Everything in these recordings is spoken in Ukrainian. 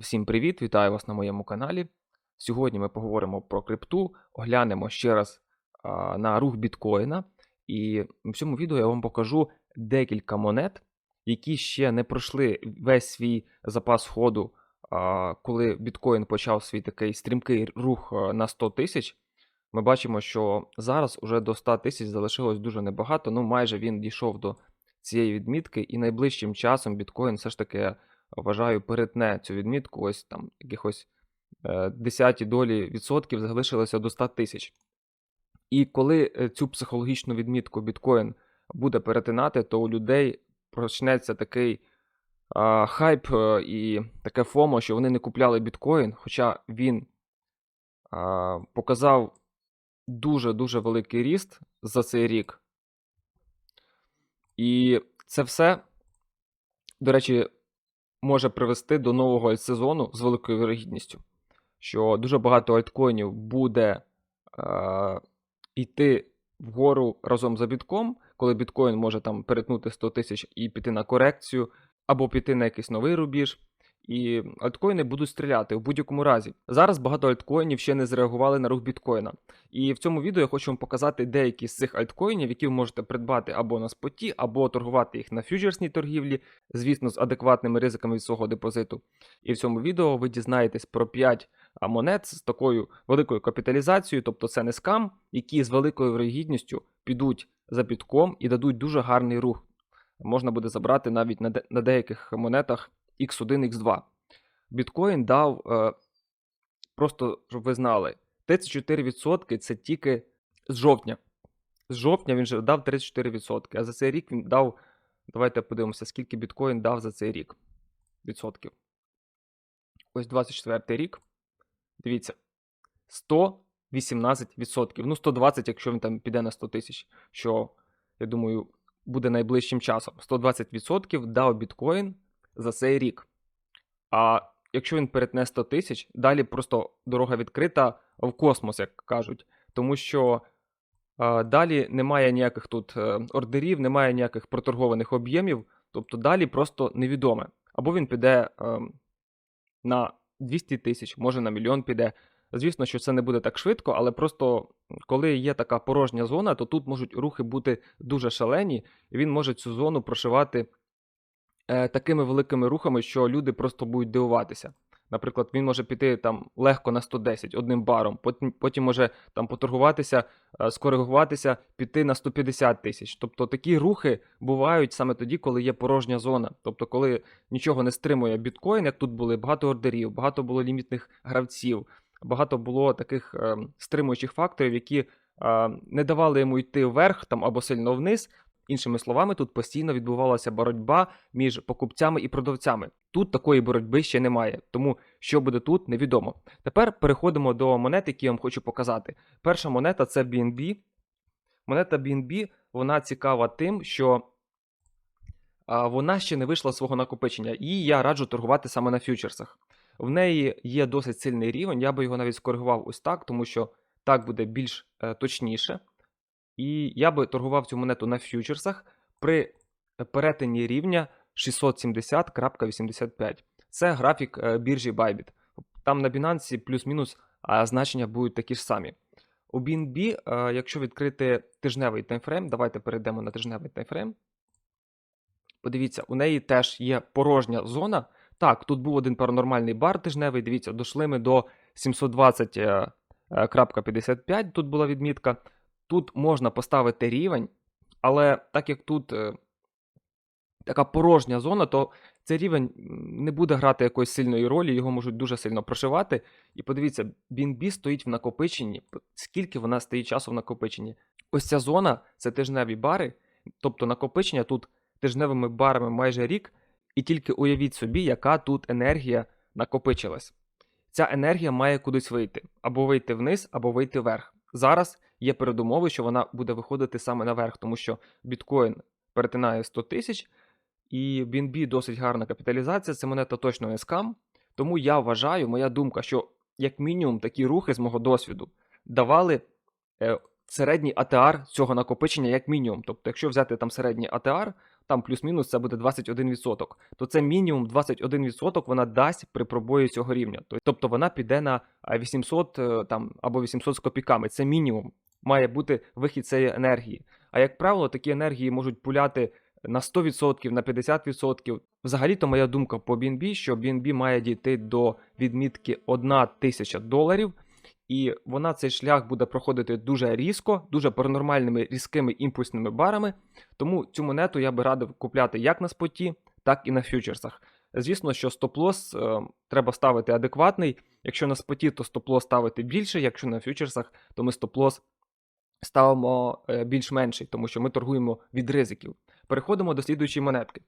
Всім привіт! Вітаю вас на моєму каналі. Сьогодні ми поговоримо про крипту, оглянемо ще раз на рух біткоїна. І в цьому відео я вам покажу декілька монет, які ще не пройшли весь свій запас ходу, коли біткоін почав свій такий стрімкий рух на 100 тисяч. Ми бачимо, що зараз уже до 100 тисяч залишилось дуже небагато. Ну, майже він дійшов до цієї відмітки, і найближчим часом біткоін все ж таки вважаю, перетне цю відмітку, ось там якихось е, десяті долі відсотків залишилося до 100 тисяч. І коли е, цю психологічну відмітку біткоін буде перетинати, то у людей почнеться такий а, хайп е, і таке фомо, що вони не купляли біткоін, хоча він а, показав дуже-дуже великий ріст за цей рік. І це все, до речі, може привести до нового сезону з великою вірогідністю, що дуже багато альткоїнів буде е, йти вгору разом за бітком, коли біткоін може там перетнути 100 тисяч і піти на корекцію, або піти на якийсь новий рубіж. І альткоїни будуть стріляти у будь-якому разі. Зараз багато альткоїнів ще не зреагували на рух біткоїна. І в цьому відео я хочу вам показати деякі з цих альткоїнів, які ви можете придбати або на споті, або торгувати їх на фьючерсній торгівлі, звісно, з адекватними ризиками від свого депозиту. І в цьому відео ви дізнаєтесь про 5 монет з такою великою капіталізацією, тобто це не скам, які з великою вирогідністю підуть за бітком і дадуть дуже гарний рух. Можна буде забрати навіть на, де- на деяких монетах X1, X2. Біткоін дав, е, просто щоб ви знали, 34% це тільки з жовтня. З жовтня він вже дав 34%, а за цей рік він дав. Давайте подивимося, скільки біткоін дав за цей рік відсотків. Ось 24 рік. Дивіться. 118%. Ну, 120, якщо він там піде на 100 тисяч, що, я думаю, буде найближчим часом. 120% дав біткоін за цей рік. А якщо він перетне 100 тисяч, далі просто дорога відкрита в космос, як кажуть. Тому що а, далі немає ніяких тут е, ордерів, немає ніяких проторгованих об'ємів, тобто далі просто невідоме. Або він піде е, на 200 тисяч, може на мільйон піде. Звісно, що це не буде так швидко, але просто коли є така порожня зона, то тут можуть рухи бути дуже шалені, і він може цю зону прошивати е, такими великими рухами, що люди просто будуть дивуватися. Наприклад, він може піти там легко на 110 одним баром, потім, потім може там поторгуватися, е, скоригуватися, піти на 150 тисяч. Тобто такі рухи бувають саме тоді, коли є порожня зона. Тобто, коли нічого не стримує біткоін, як тут були багато ордерів, багато було лімітних гравців, багато було таких е, стримуючих факторів, які е, не давали йому йти вверх там або сильно вниз. Іншими словами, тут постійно відбувалася боротьба між покупцями і продавцями. Тут такої боротьби ще немає, тому що буде тут, невідомо. Тепер переходимо до монет, які я вам хочу показати. Перша монета це BNB. Монета BNB, вона цікава тим, що вона ще не вийшла з свого накопичення, і я раджу торгувати саме на фьючерсах. В неї є досить сильний рівень, я би його навіть скоригував ось так, тому що так буде більш е, точніше. І я би торгував цю монету на фьючерсах при перетині рівня 670.85. Це графік е, біржі Bybit. Там на Binance плюс-мінус значення будуть такі ж самі. У BNB, е, якщо відкрити тижневий таймфрейм, давайте перейдемо на тижневий таймфрейм. Подивіться, у неї теж є порожня зона. Так, тут був один паранормальний бар тижневий. Дивіться, дійшли ми до 720.55, тут була відмітка. Тут можна поставити рівень, але так як тут е, така порожня зона, то цей рівень не буде грати якоїсь сильної ролі, його можуть дуже сильно прошивати. І подивіться, BNB стоїть в накопиченні. Скільки вона стоїть часу в накопиченні? Ось ця зона це тижневі бари, тобто накопичення тут тижневими барами майже рік, і тільки уявіть собі, яка тут енергія накопичилась. Ця енергія має кудись вийти, або вийти вниз, або вийти вверх. Зараз є передумови, що вона буде виходити саме наверх, тому що біткоін перетинає 100 тисяч, і BNB досить гарна капіталізація, це монета точно не скам. Тому я вважаю, моя думка, що як мінімум такі рухи з мого досвіду давали е, середній ATR цього накопичення як мінімум. Тобто, якщо взяти там середній ATR, там плюс-мінус це буде 21%, то це мінімум 21% вона дасть при пробої цього рівня. Тобто вона піде на 800 е, там, або 800 з копійками. Це мінімум. Має бути вихід цієї енергії. А як правило, такі енергії можуть пуляти на 100%, на 50%. Взагалі-то моя думка по BNB, що BNB має дійти до відмітки 1 тисяча доларів, і вона цей шлях буде проходити дуже різко, дуже паранормальними різкими імпульсними барами. Тому цю монету я би радив купляти як на споті, так і на фьючерсах. Звісно, що стоп-лос е, треба ставити адекватний. Якщо на споті, то стоп-лос ставити більше, якщо на фьючерсах, то ми стоп-лос ставимо е, більш менший, тому що ми торгуємо від ризиків. Переходимо до слідуючої монетки.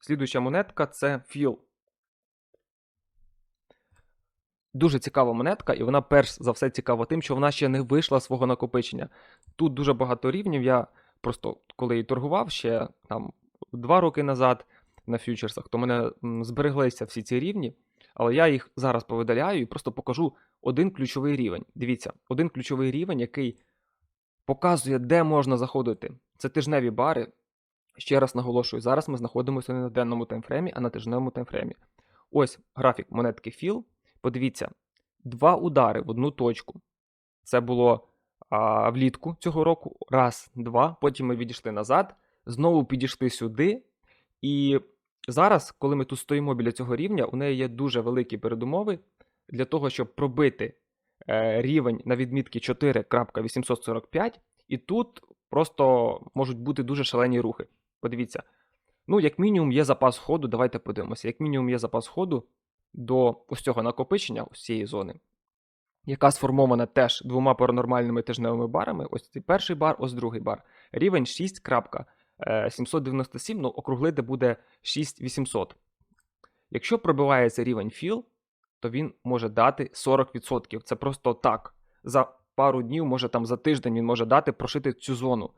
Слідуюча монетка це FIL. Дуже цікава монетка, і вона перш за все цікава тим, що вона ще не вийшла свого накопичення. Тут дуже багато рівнів. Я просто коли її торгував ще там два роки назад на фьючерсах, то мене збереглися всі ці рівні, але я їх зараз повидаляю і просто покажу один ключовий рівень. Дивіться, один ключовий рівень, який показує, де можна заходити. Це тижневі бари. Ще раз наголошую, зараз ми знаходимося не на денному таймфреймі, а на тижневому таймфреймі. Ось графік монетки FIL. Подивіться, два удари в одну точку. Це було а, влітку цього року. Раз, два. Потім ми відійшли назад, знову підійшли сюди. І зараз, коли ми тут стоїмо біля цього рівня, у неї є дуже великі передумови для того, щоб пробити рівень на відмітки 4.845. І тут просто можуть бути дуже шалені рухи. Подивіться. Ну, як мінімум, є запас ходу. Давайте подивимося. Як мінімум, є запас ходу до ось цього накопичення, ось цієї зони, яка сформована теж двома паранормальними тижневими барами. Ось цей перший бар, ось другий бар. Рівень 6.797, ну, округлити буде 6800. Якщо пробивається рівень філ, то він може дати 40%. Це просто так. За пару днів, може там за тиждень він може дати прошити цю зону.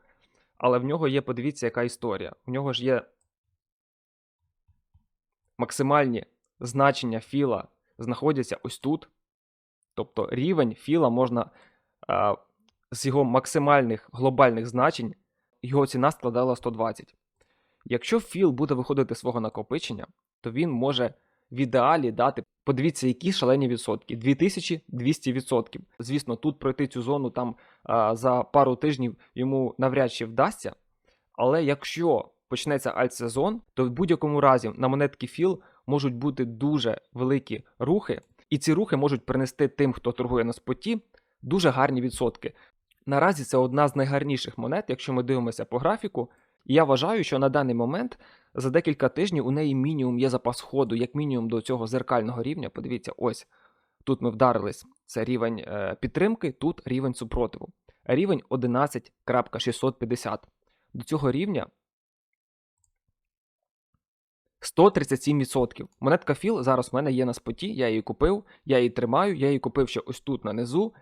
Але в нього є, подивіться, яка історія. У нього ж є максимальні значення філа знаходяться ось тут. Тобто рівень філа можна а, з його максимальних глобальних значень, його ціна складала 120. Якщо філ буде виходити з свого накопичення, то він може в ідеалі дати, подивіться, які шалені відсотки 2200%. Звісно, тут пройти цю зону там а, за пару тижнів йому навряд чи вдасться. Але якщо почнеться альтсезон, то в будь-якому разі на монетки філ можуть бути дуже великі рухи, і ці рухи можуть принести тим, хто торгує на споті, дуже гарні відсотки. Наразі це одна з найгарніших монет, якщо ми дивимося по графіку. І я вважаю, що на даний момент за декілька тижнів у неї мінімум є запас ходу, як мінімум до цього зеркального рівня. Подивіться, ось тут ми вдарились. Це рівень е, підтримки, тут рівень супротиву. Рівень 11.650. До цього рівня 137%. Монетка Філ зараз в мене є на споті, я її купив, я її тримаю, я її купив ще ось тут на низу,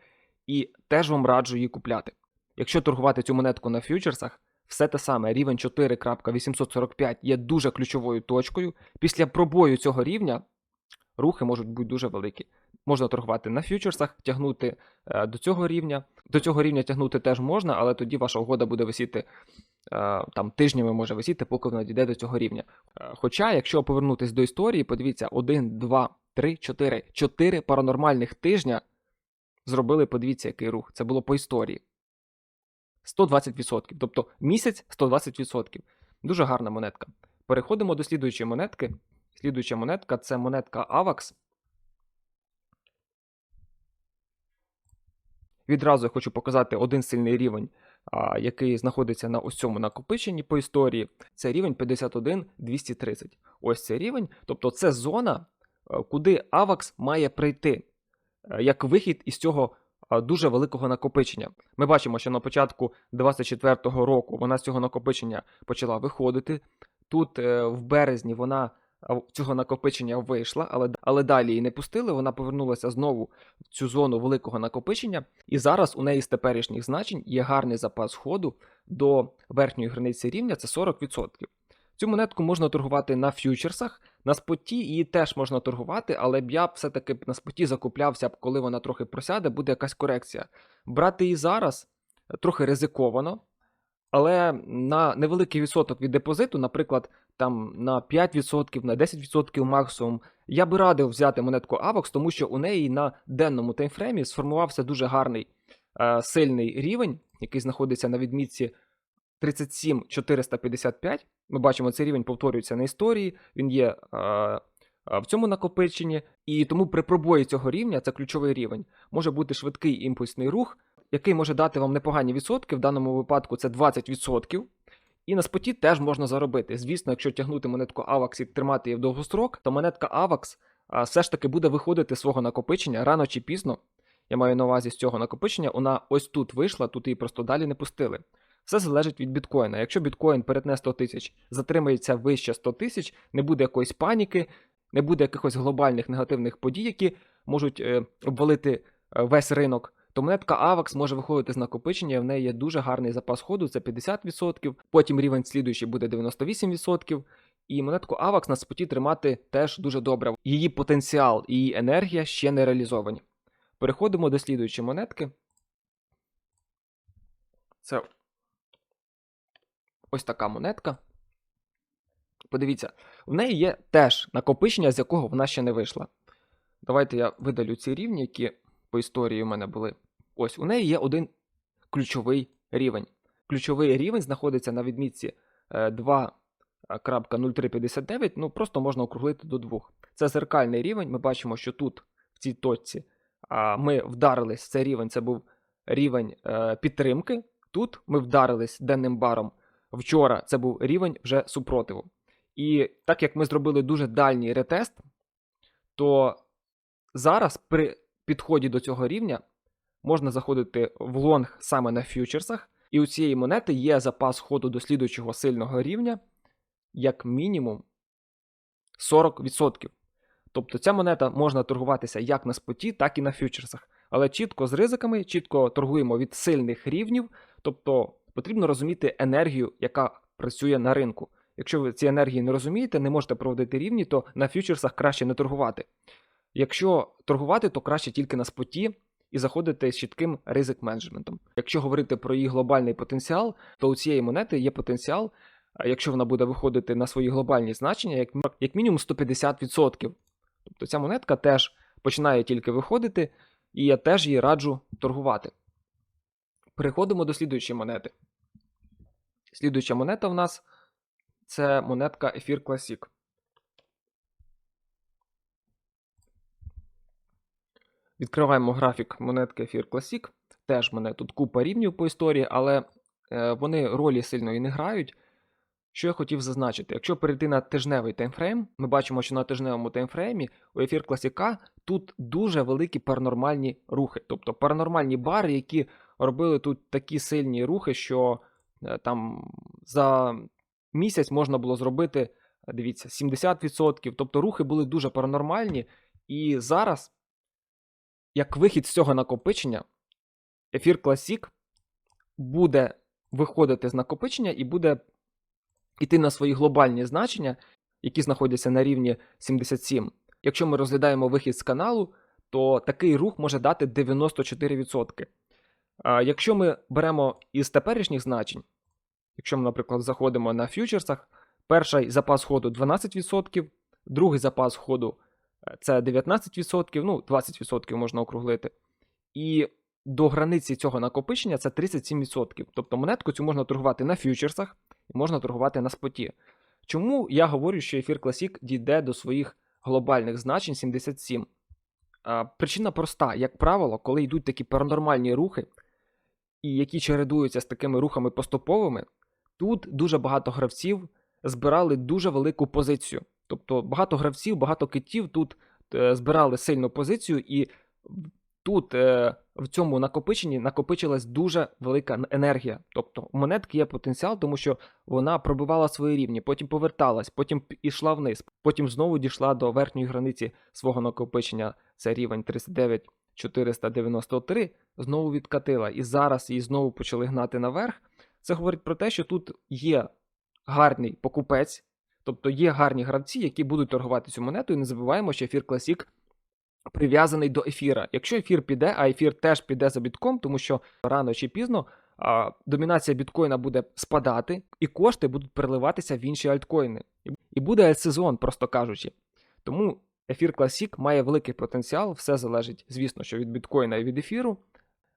і теж вам раджу її купляти. Якщо торгувати цю монетку на фьючерсах, все те саме, рівень 4.845 є дуже ключовою точкою. Після пробою цього рівня рухи можуть бути дуже великі. Можна торгувати на фьючерсах, тягнути е, до цього рівня. До цього рівня тягнути теж можна, але тоді ваша угода буде висіти е, там тижнями може висіти, поки вона дійде до цього рівня. Е, Хоча, якщо повернутись до історії, подивіться, 1, 2, 3, 4, 4 паранормальних тижня зробили, подивіться, який рух. Це було по історії. 120%. Тобто місяць 120%. Дуже гарна монетка. Переходимо до слідуючої монетки. Слідуюча монетка це монетка AVAX. Відразу я хочу показати один сильний рівень, який знаходиться на ось цьому накопиченні по історії. Це рівень 51-230. Ось цей рівень. Тобто це зона, е, куди AVAX має прийти е, як вихід із цього дуже великого накопичення. Ми бачимо, що на початку 2024 року вона з цього накопичення почала виходити. Тут е, в березні вона цього накопичення вийшла, але, але далі її не пустили. Вона повернулася знову в цю зону великого накопичення, і зараз у неї з теперішніх значень є гарний запас ходу до верхньої границі рівня це 40%. Цю монетку можна торгувати на фьючерсах, на споті її теж можна торгувати, але б я все-таки на споті закуплявся, коли вона трохи просяде, буде якась корекція. Брати її зараз трохи ризиковано, Але на невеликий відсоток від депозиту, наприклад, там на 5%, на 10% максимум, я би радив взяти монетку AVAX, тому що у неї на денному таймфреймі сформувався дуже гарний е, сильний рівень, який знаходиться на відмітці 37455. Ми бачимо, цей рівень повторюється на історії, він є е, в цьому накопиченні, і тому при пробої цього рівня, це ключовий рівень, може бути швидкий імпульсний рух, який може дати вам непогані відсотки. В даному випадку це 20%. І на споті теж можна заробити. Звісно, якщо тягнути монетку AVAX і тримати її в довгострок, то монетка AVAX все ж таки буде виходити з свого накопичення рано чи пізно. Я маю на увазі з цього накопичення, вона ось тут вийшла, тут її просто далі не пустили. Все залежить від біткоїна. Якщо біткоін перетне 100 тисяч, затримається вище 100 тисяч, не буде якоїсь паніки, не буде якихось глобальних негативних подій, які можуть е, обвалити е, весь ринок, то монетка AVAX може виходити з накопичення, в неї є дуже гарний запас ходу, це 50%, потім рівень слідуючий буде 98%. І монетку AVAX на споті тримати теж дуже добре. Її потенціал і її енергія ще не реалізовані. Переходимо до слідуючої монетки. Це ось така монетка. Подивіться, в неї є теж накопичення, з якого вона ще не вийшла. Давайте я видалю ці рівні, які по історії у мене були. Ось, у неї є один ключовий рівень. Ключовий рівень знаходиться на відмітці е, 2.0359, ну просто можна округлити до 2. Це зеркальний рівень. Ми бачимо, що тут, в цій точці, ми вдарились в цей рівень, це був рівень е, підтримки. Тут ми вдарились денним баром. Вчора це був рівень вже супротиву. І так як ми зробили дуже дальній ретест, то зараз при підході до цього рівня можна заходити в лонг саме на фьючерсах, і у цієї монети є запас ходу до слідуючого сильного рівня, як мінімум 40%. Тобто ця монета можна торгуватися як на споті, так і на фьючерсах. Але чітко з ризиками, чітко торгуємо від сильних рівнів, тобто потрібно розуміти енергію, яка працює на ринку. Якщо ви ці енергії не розумієте, не можете проводити рівні, то на фьючерсах краще не торгувати. Якщо торгувати, то краще тільки на споті і заходити з чітким ризик менеджментом. Якщо говорити про її глобальний потенціал, то у цієї монети є потенціал, якщо вона буде виходити на свої глобальні значення, як, як мінімум 150%. Тобто ця монетка теж починає тільки виходити, і я теж її раджу торгувати. Переходимо до слідуючої монети. Слідуюча монета в нас це монетка Ефір Classic. Відкриваємо графік монетки Ефір Classic. Теж мене тут купа рівнів по історії, але е, вони ролі сильної не грають. Що я хотів зазначити, якщо перейти на тижневий таймфрейм, ми бачимо, що на тижневому таймфреймі у ефір класіка тут дуже великі паранормальні рухи. Тобто паранормальні бари, які робили тут такі сильні рухи, що е, там за місяць можна було зробити, дивіться, 70%. Тобто рухи були дуже паранормальні. І зараз, як вихід з цього накопичення, ефір Classic буде виходити з накопичення і буде йти на свої глобальні значення, які знаходяться на рівні 77. Якщо ми розглядаємо вихід з каналу, то такий рух може дати 94%. Якщо ми беремо із теперішніх значень, якщо ми, наприклад, заходимо на фьючерсах, перший запас ходу 12%, другий запас ходу е, це 19%, ну 20% можна округлити. І до границі цього накопичення це 37%. Тобто монетку цю можна торгувати на фьючерсах і можна торгувати на споті. Чому я говорю, що ефір Classic дійде до своїх глобальних значень 77? А, причина проста: як правило, коли йдуть такі паранормальні рухи, і які чередуються з такими рухами поступовими, тут дуже багато гравців збирали дуже велику позицію. Тобто багато гравців, багато китів тут е, збирали сильну позицію, і тут е, в цьому накопиченні накопичилась дуже велика енергія. Тобто у монетки є потенціал, тому що вона пробивала свої рівні, потім поверталась, потім йшла вниз, потім знову дійшла до верхньої границі свого накопичення. Це рівень 39 493, знову відкатила. І зараз її знову почали гнати наверх. Це говорить про те, що тут є гарний покупець, тобто є гарні гравці, які будуть торгувати цю монету. І не забуваємо, що ефір Classic прив'язаний до ефіра. Якщо ефір піде, а ефір теж піде за бітком, тому що рано чи пізно а, домінація біткоїна буде спадати, і кошти будуть переливатися в інші альткоїни. І- буде сезон, просто кажучи. Тому ефір Classic має великий потенціал, все залежить, звісно, що від біткоїна і від ефіру.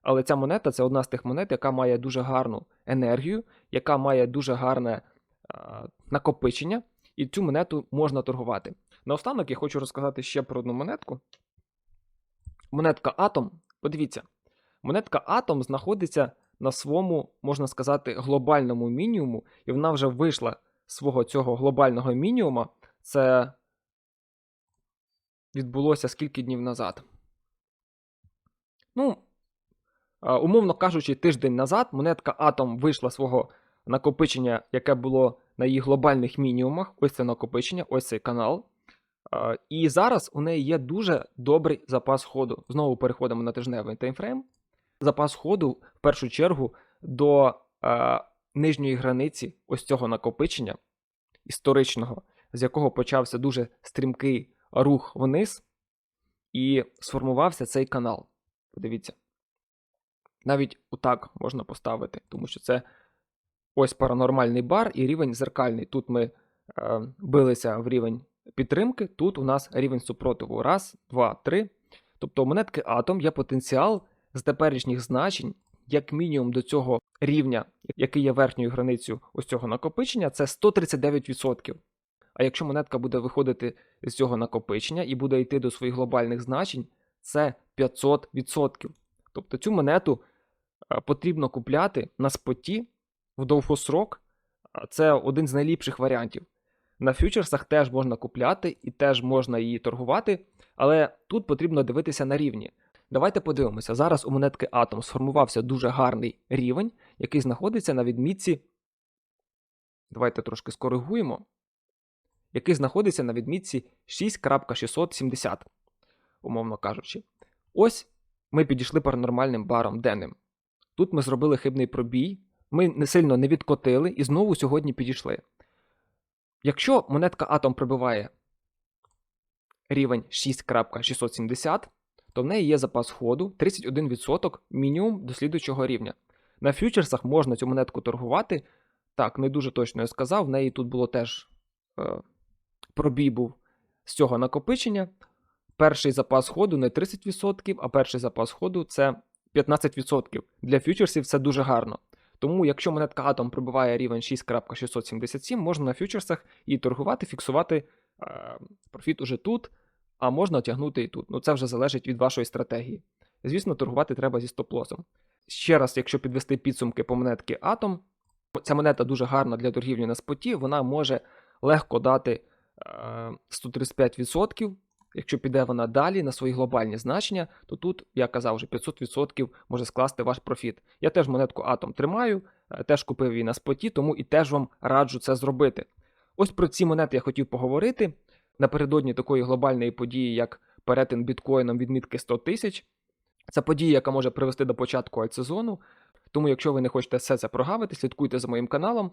Але ця монета це одна з тих монет, яка має дуже гарну енергію, яка має дуже гарне а, накопичення, і цю монету можна торгувати. Наостанок я хочу розказати ще про одну монетку. Монетка Atom. Подивіться, монетка Atom знаходиться на своєму, можна сказати, глобальному мінімуму, і вона вже вийшла з свого цього глобального мінімума. Це відбулося скільки днів назад. Ну, умовно кажучи, тиждень назад монетка Atom вийшла свого накопичення, яке було на її глобальних мінімумах. Ось це накопичення, ось цей канал. І зараз у неї є дуже добрий запас ходу. Знову переходимо на тижневий таймфрейм. Запас ходу, в першу чергу, до е, нижньої границі ось цього накопичення історичного, з якого почався дуже стрімкий рух вниз, і сформувався цей канал. Подивіться. Навіть отак можна поставити, тому що це ось паранормальний бар і рівень зеркальний. Тут ми е, билися в рівень підтримки, тут у нас рівень супротиву. Раз, два, три. Тобто у монетки Атом є потенціал з теперішніх значень, як мінімум до цього рівня, який є верхньою границею ось цього накопичення, це 139%. А якщо монетка буде виходити з цього накопичення і буде йти до своїх глобальних значень, це 500%. Тобто цю монету е, потрібно купляти на споті в довгосрок. Це один з найліпших варіантів. На фьючерсах теж можна купляти і теж можна її торгувати, але тут потрібно дивитися на рівні. Давайте подивимося. Зараз у монетки Atom сформувався дуже гарний рівень, який знаходиться на відмітці. Давайте трошки скоригуємо. Який знаходиться на відмітці 6.670, умовно кажучи. Ось ми підійшли паранормальним баром денним. Тут ми зробили хибний пробій, ми не сильно не відкотили і знову сьогодні підійшли. Якщо монетка Atom прибиває рівень 6.670, то в неї є запас ходу 31% мінімум до слідуючого рівня. На фьючерсах можна цю монетку торгувати. Так, не дуже точно я сказав, в неї тут було теж е, пробій був з цього накопичення. Перший запас ходу не 30%, а перший запас ходу це 15%. Для фьючерсів це дуже гарно. Тому, якщо монетка Atom прибиває рівень 6.677, можна на фьючерсах і торгувати, фіксувати е, профіт уже тут, а можна тягнути і тут. Ну це вже залежить від вашої стратегії. Звісно, торгувати треба зі стоп-лосом. Ще раз, якщо підвести підсумки по монетки Atom, ця монета дуже гарна для торгівлі на споті, вона може легко дати 135%. Якщо піде вона далі на свої глобальні значення, то тут, я казав, вже 500% може скласти ваш профіт. Я теж монетку Atom тримаю, е, теж купив її на споті, тому і теж вам раджу це зробити. Ось про ці монети я хотів поговорити. Напередодні такої глобальної події, як перетин біткоїном відмітки 100 тисяч. Це подія, яка може привести до початку альтсезону. Тому, якщо ви не хочете все це прогавити, слідкуйте за моїм каналом.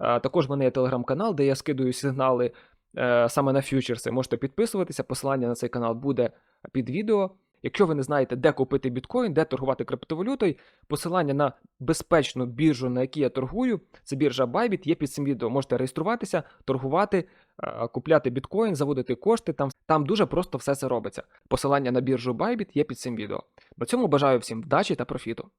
Е, Також в мене є телеграм-канал, де я скидую сигнали е, саме на фьючерси. Можете підписуватися. Посилання на цей канал буде під відео. Якщо ви не знаєте, де купити біткоін, де торгувати криптовалютою, посилання на безпечну біржу, на якій я торгую, це біржа Bybit, є під цим відео. Можете реєструватися, торгувати, е, купляти біткоін, заводити кошти. Там, там дуже просто все це робиться. Посилання на біржу Bybit є під цим відео. На цьому бажаю всім вдачі та профіту.